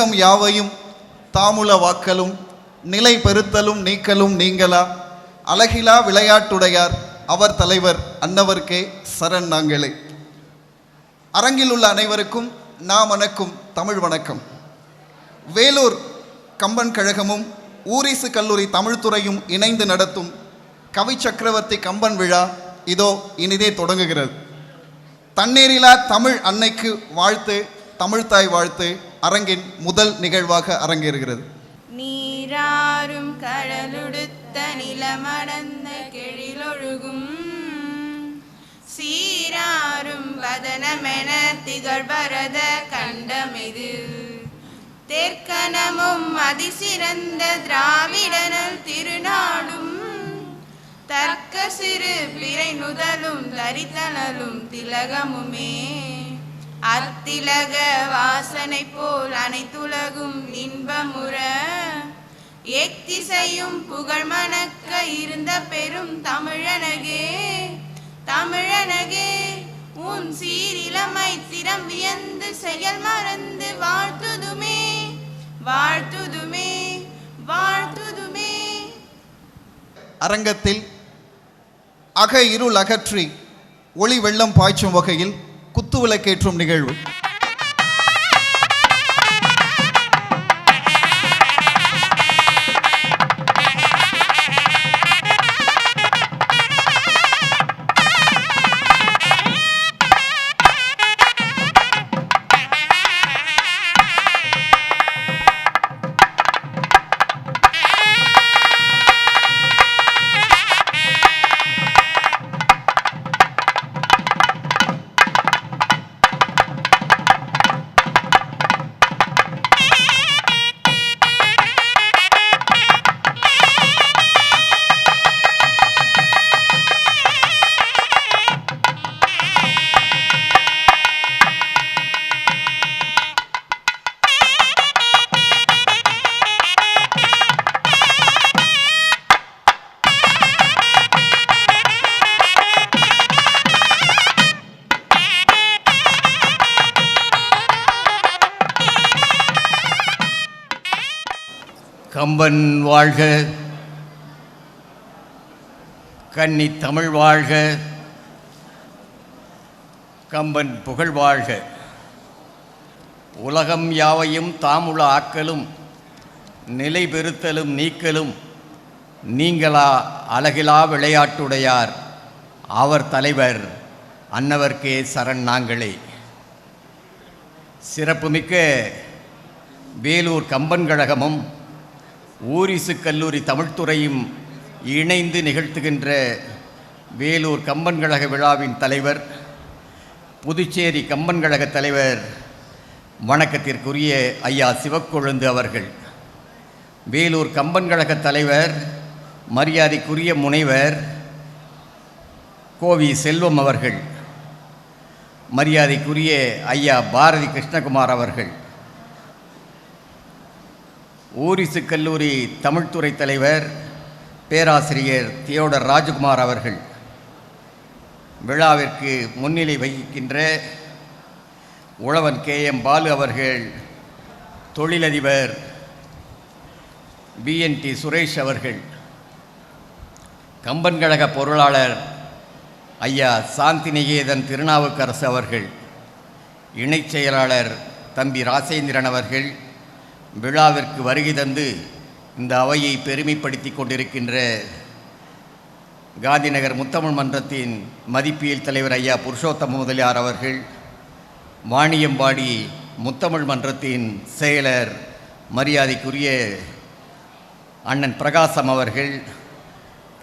உலகம் யாவையும் தாமுல வாக்கலும் நிலை பெருத்தலும் நீக்கலும் நீங்களா? அழகிலா விளையாட்டுடையார் அவர் தலைவர் அன்னவர்க்கே சரண் நாங்களே. அரங்கில் உள்ள அனைவருக்கும் நாம் வணக்கும் தமிழ் வணக்கம். வேலூர் கம்பன் கழகமும் ஊரிசு கல்லூரி தமிழ்துறையும் இணைந்து நடத்தும் கவி சக்கரவர்த்தி கம்பன் விழா இதோ இனிதே தொடங்குகிறது. தண்ணீரிலா தமிழ் அன்னைக்கு வாழ்த்து தமிழ்தாய் வாழ்த்து அரங்கின் முதல் நிகழ்வாக அரங்கேறுகிறது. நீராறும் கடலுடுத்த நிலமடந்த கெழிலொழுகும். சீராறும் வதனமென திகழ்பரத கண்டமிது. தெற்கனமும் அதிசிறந்த திராவிடனல் திருநாடும். தர்க்க சிறு பிறை நுதலும் தரித்தனலும் திலகமுமே. அத்திலக வாசனை போல் அனைத்துலகும் இன்பமுற. எத்திசையும் புகழ் மணக்க இருந்த பெரும் தமிழனகே தமிழனகே உன் சீரிலமை திறம் வியந்து செயல் மறந்து வாழ்த்துதுமே வாழ்த்துதுமே வாழ்த்துதுமே. அரங்கத்தில் அக இருள் அகற்றி ஒளி வெள்ளம் பாய்ச்சும் வகையில் குத்துவிளக்கேற்றும் நிகழ்வு. கம்பன் வாழ்க. கன்னி தமிழ் வாழ்க. கம்பன் புகழ் வாழ்க. உலகம் யாவையும் தாமுள ஆக்கலும் நிலை பெறுத்தலும் நீக்கலும் நீங்களா அழகிலா விளையாட்டுடையார். அவர் தலைவர் அன்னவர்க்கே சரண் நாங்களே. சிறப்புமிக்க வேலூர் கம்பன் கழகமும் ஊரிசு கல்லூரி தமிழ்த்துறையும் இணைந்து நிகழ்த்துகின்ற வேலூர் கம்பன் கழக விழாவின் தலைவர் புதுச்சேரி கம்பன் கழக தலைவர் வணக்கத்திற்குரிய ஐயா சிவக்கொழுந்து அவர்கள் வேலூர் கம்பன் கழக தலைவர் மரியாதைக்குரிய முனைவர் கோவி செல்வம் அவர்கள் மரியாதைக்குரிய ஐயா பாரதி கிருஷ்ணகுமார் அவர்கள் ஊரிசு கல்லூரி தமிழ்துறை தலைவர் பேராசிரியர் தியோடர் ராஜகுமார் அவர்கள். விழாவிற்கு முன்னிலை வகிக்கின்ற உழவன் கே எம் பாலு அவர்கள் தொழிலதிபர் பிஎன்டி சுரேஷ் அவர்கள் கம்பன் கழக பொருளாளர் ஐயா சாந்திநிகேதன் திருநாவுக்கரசு அவர்கள் இணைச் செயலாளர் தம்பி ராசேந்திரன் அவர்கள் விழாவிற்கு வருகை தந்து இந்த அவையை பெருமைப்படுத்தி கொண்டிருக்கின்ற காந்திநகர் முத்தமிழ் மன்றத்தின் மதிப்பியல் தலைவர் ஐயா புருஷோத்தம முதலியார் அவர்கள் வாணியம்பாடி முத்தமிழ் மன்றத்தின் செயலர் மரியாதைக்குரிய அண்ணன் பிரகாசம் அவர்கள்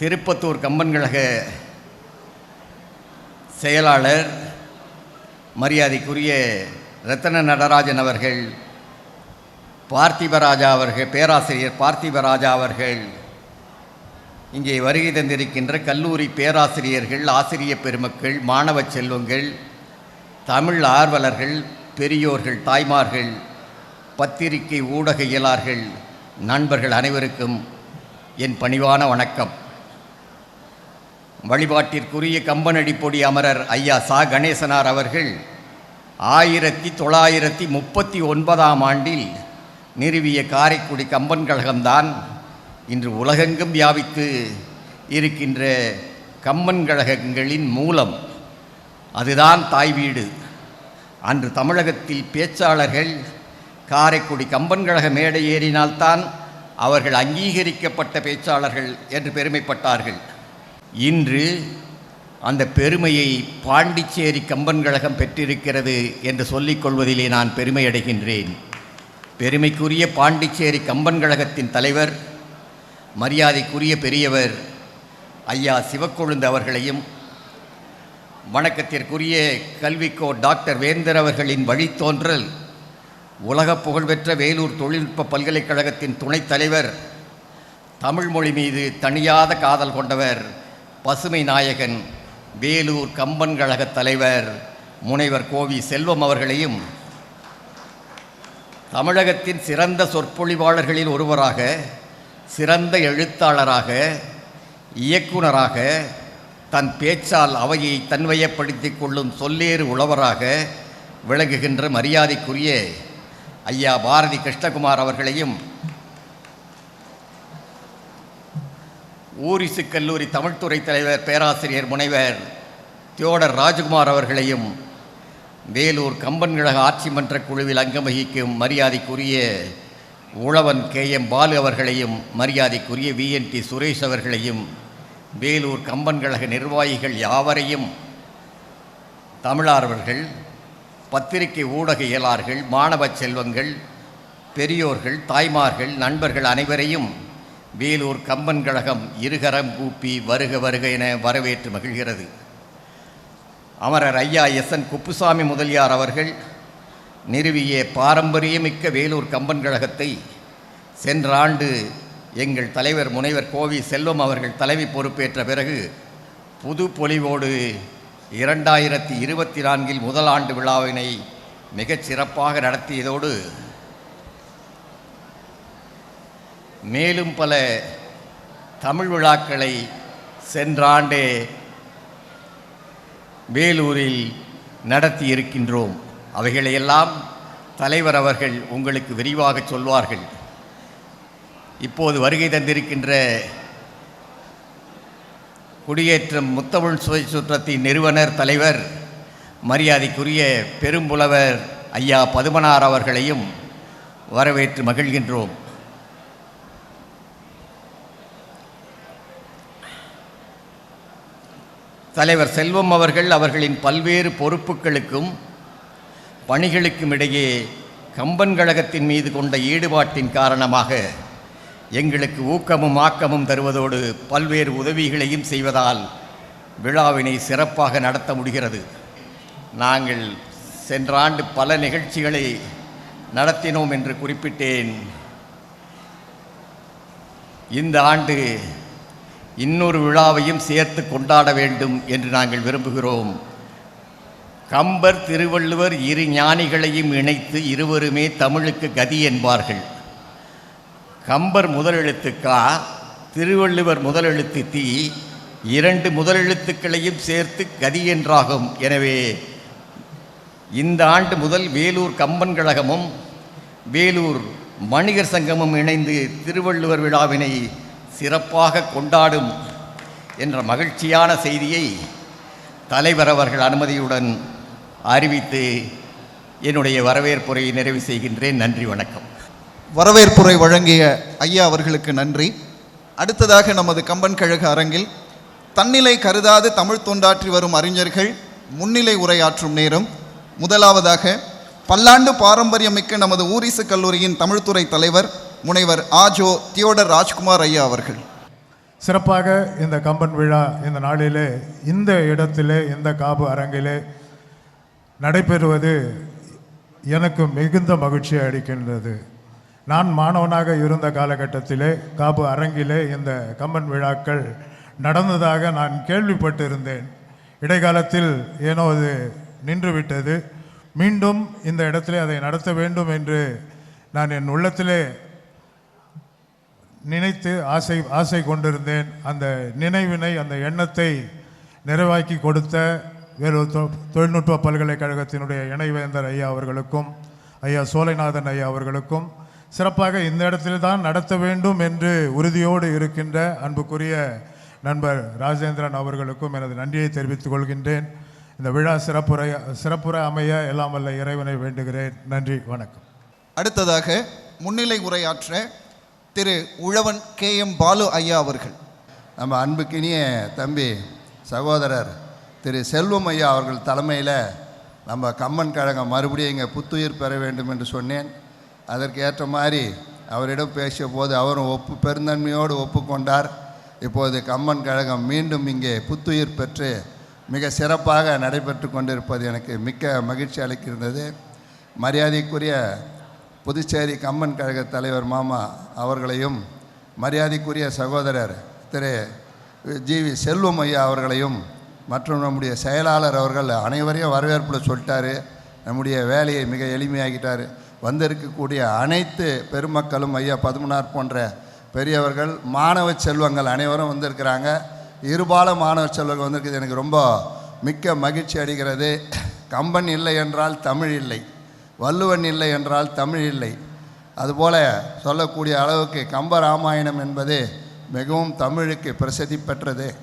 திருப்பத்தூர் கம்பன் கழக செயலாளர் மரியாதைக்குரிய ரத்தன நடராஜன் அவர்கள் பார்த்திபராஜா அவர்கள் பேராசிரியர் பார்த்திபராஜா அவர்கள். இங்கே வருகை தந்திருக்கின்ற கல்லூரி பேராசிரியர்கள் ஆசிரிய பெருமக்கள் மாணவ செல்வங்கள் தமிழ் ஆர்வலர்கள் பெரியோர்கள் தாய்மார்கள் பத்திரிகை ஊடக இயலார்கள் நண்பர்கள் அனைவருக்கும் என் பணிவான வணக்கம். வழிபாட்டிற்குரிய கம்பனடி பொடி அமரர் ஐயா சா. கணேசனார் அவர்கள் ஆயிரத்தி தொள்ளாயிரத்தி முப்பத்தி ஒன்பதாம் ஆண்டில் நிறுவிய காரைக்குடி கம்பன் கழகம்தான் இன்று உலகெங்கும் வியாபித்து இருக்கின்ற கம்பன் கழகங்களின் மூலம். அதுதான் தாய் வீடு. அன்று தமிழகத்தில் பேச்சாளர்கள் காரைக்குடி கம்பன் கழக மேடை ஏறினால்தான் அவர்கள் அங்கீகரிக்கப்பட்ட பேச்சாளர்கள் என்று பெருமைப்பட்டார்கள். இன்று அந்த பெருமையை பாண்டிச்சேரி கம்பன் கழகம் பெற்றிருக்கிறது என்று சொல்லிக் கொள்வதிலே நான் பெருமையடைகின்றேன். பெருமைக்குரிய பாண்டிச்சேரி கம்பன் கழகத்தின் தலைவர் மரியாதைக்குரிய பெரியவர் ஐயா சிவக்கொழுந்து அவர்களையும் வணக்கத்திற்குரிய கல்விக்கோ டாக்டர் வேந்தர் அவர்களின் வழித்தோன்றல் உலக புகழ்பெற்ற வேலூர் தொழில்நுட்ப பல்கலைக்கழகத்தின் துணைத் தலைவர் தமிழ் மொழி மீது தணியாத காதல் கொண்டவர் பசுமை நாயகன் வேலூர் கம்பன் கழக தலைவர் முனைவர் கோவி செல்வம் அவர்களையும் தமிழகத்தின் சிறந்த சொற்பொழிவாளர்களில் ஒருவராக சிறந்த எழுத்தாளராக இயக்குனராக தன் பேச்சால் அவையை தன்வயப்படுத்திக் கொள்ளும் சொல்லேறு உழவராக விளங்குகின்ற மரியாதைக்குரிய ஐயா பாரதி கிருஷ்ணகுமார் அவர்களையும் ஊரிசு கல்லூரி தமிழ்துறை தலைவர் பேராசிரியர் முனைவர் தியோடர் ராஜகுமார் அவர்களையும் வேலூர் கம்பன் கழக ஆட்சி மன்ற குழுவில் அங்கம் வகிக்கும் மரியாதைக்குரிய உழவன் கே. எம். பாலு அவர்களையும் மரியாதைக்குரிய விஎன்டி சுரேஷ் அவர்களையும் வேலூர் கம்பன் கழக நிர்வாகிகள் யாவரையும் தமிழார்வர்கள் பத்திரிகை ஊடகையலார்கள் மாணவ செல்வங்கள் பெரியோர்கள் தாய்மார்கள் நண்பர்கள் அனைவரையும் வேலூர் கம்பன் கழகம் இருகரம் கூப்பி வருக வருக என வரவேற்று மகிழ்கிறது. அமரர் ஐயா எஸ் என் குப்புசாமி முதலியார் அவர்கள் நிறுவிய பாரம்பரியமிக்க வேலூர் கம்பன் கழகத்தை சென்ற ஆண்டு எங்கள் தலைவர் முனைவர் கோவி செல்வம் அவர்கள் தலைமை பொறுப்பேற்ற பிறகு புது பொலிவோடு இரண்டாயிரத்தி இருபத்தி நான்கில் முதல் ஆண்டு விழாவினை மிகச் சிறப்பாக நடத்தியதோடு மேலும் பல தமிழ் விழாக்களை சென்ற ஆண்டே வேலூரில் நடத்தி இருக்கின்றோம் அவைகளையெல்லாம் தலைவர் அவர்கள் உங்களுக்கு விரிவாக சொல்வார்கள். இப்போது வருகை தந்திருக்கின்ற குடியேற்றம் முத்தமிழ் சுவை சுற்றத்தின் நிறுவனர் தலைவர் மரியாதைக்குரிய பெரும்புலவர் ஐயா பதுமனார் அவர்களையும் வரவேற்று மகிழ்கின்றோம். தலைவர் செல்வம் அவர்கள் அவர்களின் பல்வேறு பொறுப்புகளுக்கும் பணிகளுக்கும் இடையே கம்பன் கழகத்தின் மீது கொண்ட ஈடுபாட்டின் காரணமாக எங்களுக்கு ஊக்கமும் ஆக்கமும் தருவதோடு பல்வேறு உதவிகளையும் செய்வதால் விழாவினை சிறப்பாக நடத்த முடிகிறது. நாங்கள் சென்ற ஆண்டு பல நிகழ்ச்சிகளை நடத்தினோம் என்று குறிப்பிட்டேன். இந்த ஆண்டு இன்னொரு விழாவையும் சேர்த்து கொண்டாட வேண்டும் என்று நாங்கள் விரும்புகிறோம். கம்பர் திருவள்ளுவர் இரு ஞானிகளையும் இணைத்து இருவருமே தமிழுக்கு கதி என்பார்கள். கம்பர் முதலெழுத்து கா திருவள்ளுவர் முதலெழுத்து தி இரண்டு முதலெழுத்துக்களையும் சேர்த்து கதி என்றாகும். எனவே இந்த ஆண்டு முதல் வேலூர் கம்பன் கழகமும் வேலூர் வணிகர் சங்கமும் இணைந்து திருவள்ளுவர் விழாவினை சிறப்பாக கொண்டாடும் என்ற மகிழ்ச்சியான செய்தியை தலைவர் அவர்கள் அனுமதியுடன் அறிவித்து என்னுடைய வரவேற்புரையை நிறைவு செய்கின்றேன். நன்றி வணக்கம். வரவேற்புரை வழங்கிய ஐயா அவர்களுக்கு நன்றி. அடுத்ததாக நமது கம்பன் கழக அரங்கில் தன்னிலை கருதாது தமிழ் தொண்டாற்றி வரும் அறிஞர்கள் முன்னிலை உரையாற்றும் நேரம். முதலாவதாக பல்லாண்டு பாரம்பரியமிக்க நமது ஊரிசு கல்லூரியின் தமிழ்துறை தலைவர் முனைவர் ஆஜோ தியோடர் ராஜ்குமார் ஐயா அவர்கள். சிறப்பாக இந்த கம்பன் விழா இந்த நாளிலே இந்த இடத்திலே இந்த காபு அரங்கிலே நடைபெறுவது எனக்கு மிகுந்த மகிழ்ச்சி அளிக்கின்றது. நான் மாணவனாக இருந்த காலகட்டத்திலே காபு அரங்கிலே இந்த கம்பன் விழாக்கள் நடந்ததாக நான் கேள்விப்பட்டிருந்தேன். இடைக்காலத்தில் ஏனோ அது நின்றுவிட்டது. மீண்டும் இந்த இடத்திலே அதை நடத்த வேண்டும் என்று நான் என் உள்ளத்திலே நினைத்து ஆசை ஆசை கொண்டிருந்தேன். அந்த நினைவினை அந்த எண்ணத்தை நிறைவாக்கி கொடுத்த வேலூர் தொ- தொழில்நுட்ப பல்கலைக்கழகத்தினுடைய இணைவேந்தர் ஐயா அவர்களுக்கும் ஐயா சோலைநாதன் ஐயா அவர்களுக்கும் சிறப்பாக இந்த இடத்தில் தான் நடத்த வேண்டும் என்று உறுதியோடு இருக்கின்ற அன்புக்குரிய நண்பர் ராஜேந்திரன் அவர்களுக்கும் எனது நன்றியை தெரிவித்துக் கொள்கின்றேன். இந்த விழா சிறப்புரை சிறப்புற அமைய எல்லாம் வல்ல இறைவனை வேண்டுகிறேன். நன்றி வணக்கம். அடுத்ததாக முன்னிலை உரையாற்ற திரு உழவன் கே எம் பாலு ஐயா அவர்கள். நம்ம அன்புக்கினிய தம்பி சகோதரர் திரு செல்வம் ஐயா அவர்கள் தலைமையில் நம்ம கம்மன் கழகம் மறுபடியும் இங்கே புத்துயிர் பெற வேண்டும் என்று சொன்னேன். அதற்கு ஏற்ற மாதிரி அவரிடம் பேசிய போது அவரும் ஒப்பு பெருந்தன்மையோடு ஒப்புக்கொண்டார் இப்போது கம்மன் கழகம் மீண்டும் இங்கே புத்துயிர் பெற்று மிக சிறப்பாக நடைபெற்று கொண்டிருப்பது எனக்கு மிக்க மகிழ்ச்சி அளிக்கின்றது. மரியாதைக்குரிய புதுச்சேரி கம்மன் கழக தலைவர் மாமா அவர்களையும் மரியாதைக்குரிய சகோதரர் திரு ஜி வி செல்வம் ஐயா அவர்களையும் மற்றும் நம்முடைய செயலாளர் அவர்கள் அனைவரையும் வரவேற்பில் சொல்லிட்டார். நம்முடைய வேலையை மிக எளிமையாக்கிட்டார். வந்திருக்கக்கூடிய அனைத்து பெருமக்களும் ஐயா பதுமனார் போன்ற பெரியவர்கள் மாணவ செல்வங்கள் அனைவரும் வந்திருக்கிறாங்க. இருபால மாணவ செல்வங்கள் வந்திருக்குது எனக்கு ரொம்ப மிக்க மகிழ்ச்சி அடைகிறது. கம்பன் இல்லை என்றால் தமிழ் இல்லை. வள்ளுவன் இல்லை என்றால் தமிழ் இல்லை. அதுபோல சொல்லக்கூடிய அளவுக்கு கம்ப ராமாயணம் என்பது மிகவும் தமிழுக்கு பிரசித்தி பெற்றது.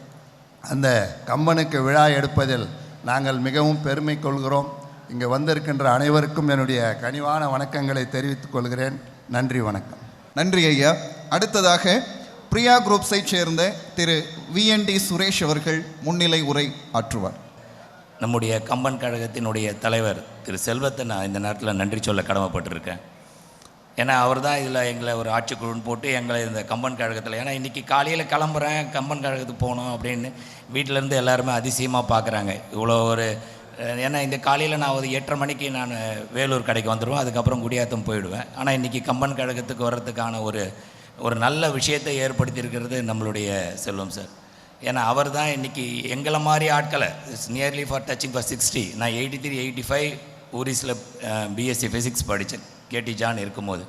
அந்த கம்பனுக்கு விழா எடுப்பதில் நாங்கள் மிகவும் பெருமை கொள்கிறோம். இங்கே வந்திருக்கின்ற அனைவருக்கும் என்னுடைய கனிவான வணக்கங்களை தெரிவித்துக் கொள்கிறேன். நன்றி வணக்கம். நன்றி ஐயா. அடுத்ததாக பிரியா குரூப்ஸை சேர்ந்த திரு விஎன்டி சுரேஷ் அவர்கள் முன்னிலை உரை ஆற்றுவார். நம்முடைய கம்பன் கழகத்தினுடைய தலைவர் திரு செல்வத்தை நான் இந்த நேரத்தில் நன்றி சொல்ல கடமைப்பட்டிருக்கேன். ஏன்னா அவர் தான் இதில் எங்களை ஒரு ஆட்சிக்குழுன்னு போட்டு எங்களை இந்த கம்பன் கழகத்தில் ஏன்னா இன்றைக்கி காலையில் கிளம்புறேன் கம்பன் கழகத்துக்கு போகணும் அப்படின்னு வீட்டிலேருந்து எல்லாருமே அதிசயமாக பார்க்குறாங்க இவ்வளோ ஒரு ஏன்னா இந்த காலையில் நான் ஒரு எட்டரை மணிக்கு நான் வேலூர் கடைக்கு வந்துடுவேன் அதுக்கப்புறம் குடியாத்தம் போயிடுவேன். ஆனால் இன்றைக்கி கம்பன் கழகத்துக்கு வர்றதுக்கான ஒரு ஒரு நல்ல விஷயத்தை ஏற்படுத்தியிருக்கிறது நம்மளுடைய செல்வம் சார். ஏன்னா அவர் தான் இன்றைக்கி எங்களை மாதிரி ஆட்களை it's nearly for touching for sixty நான் எயிட்டி த்ரீ எயிட்டி ஃபைவ் ஊரிஸில் பிஎஸ்சி ஃபிசிக்ஸ் படித்தேன் கேடி ஜான் இருக்கும்போது.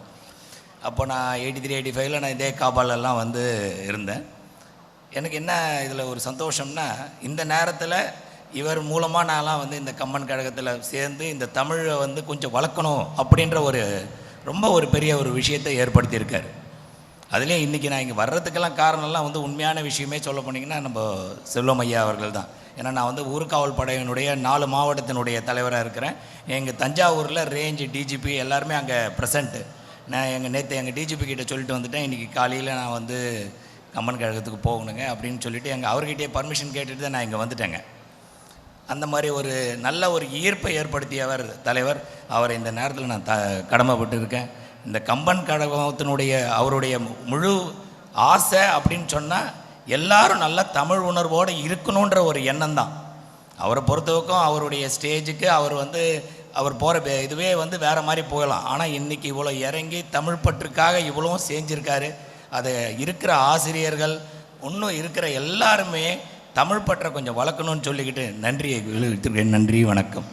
அப்போ நான் எயிட்டி த்ரீ எயிட்டி ஃபைவ்ல நான் இதே காபாலெல்லாம் வந்து இருந்தேன். எனக்கு என்ன இதில் ஒரு சந்தோஷம்னா இந்த நேரத்தில் இவர் மூலமாக நான்லாம் வந்து இந்த கம்மன் கழகத்தில் சேர்ந்து இந்த தமிழை வந்து கொஞ்சம் வளர்க்கணும் அப்படின்ற ஒரு ரொம்ப ஒரு பெரிய ஒரு விஷயத்தை ஏற்படுத்தியிருக்காரு. அதுலேயும் இன்றைக்கி நான் இங்கே வர்றதுக்கெல்லாம் காரணம்லாம் வந்து உண்மையான விஷயமே சொல்ல போனீங்கன்னா நம்ம செல்வம் ஐயா அவர்கள் தான். ஏன்னா நான் வந்து ஊர்காவல் படையினுடைய நாலு மாவட்டத்தினுடைய தலைவராக இருக்கிறேன். எங்கள் தஞ்சாவூரில் ரேஞ்சு டிஜிபி எல்லாருமே அங்கே ப்ரெசண்ட்டு நான் எங்கள் நேற்று எங்கள் டிஜிபி கிட்டே சொல்லிட்டு வந்துட்டேன். இன்றைக்கி காலையில் நான் வந்து கம்மன் கழகத்துக்கு போகணுங்க அப்படின்னு சொல்லிட்டு எங்கள் அவர்கிட்டயே பர்மிஷன் கேட்டுட்டு தான் நான் இங்கே வந்துட்டேங்க. அந்த மாதிரி ஒரு நல்ல ஒரு ஈர்ப்பை ஏற்படுத்தியவர் தலைவர். அவரை இந்த நேரத்தில் நான் த கடமைப்பட்டு இருக்கேன் இந்த கம்பன் கழகத்தினுடைய அவருடைய முழு ஆசை அப்படின்னு சொன்னால் எல்லாரும் நல்ல தமிழ் உணர்வோடு இருக்கணுன்ற ஒரு எண்ணம் தான் அவரை பொறுத்தவரைக்கும் அவருடைய ஸ்டேஜுக்கு அவர் வந்து அவர் போகிற இதுவே வந்து வேறு மாதிரி போகலாம். ஆனால் இன்றைக்கி இவ்வளோ இறங்கி தமிழ் பற்றுக்காக இவ்வளோவும் செஞ்சுருக்காரு. அதை இருக்கிற ஆசிரியர்கள் இன்னும் இருக்கிற எல்லாருமே தமிழ் பற்றை கொஞ்சம் வளர்க்கணும்னு சொல்லிக்கிட்டு நன்றியை நன்றி வணக்கம்.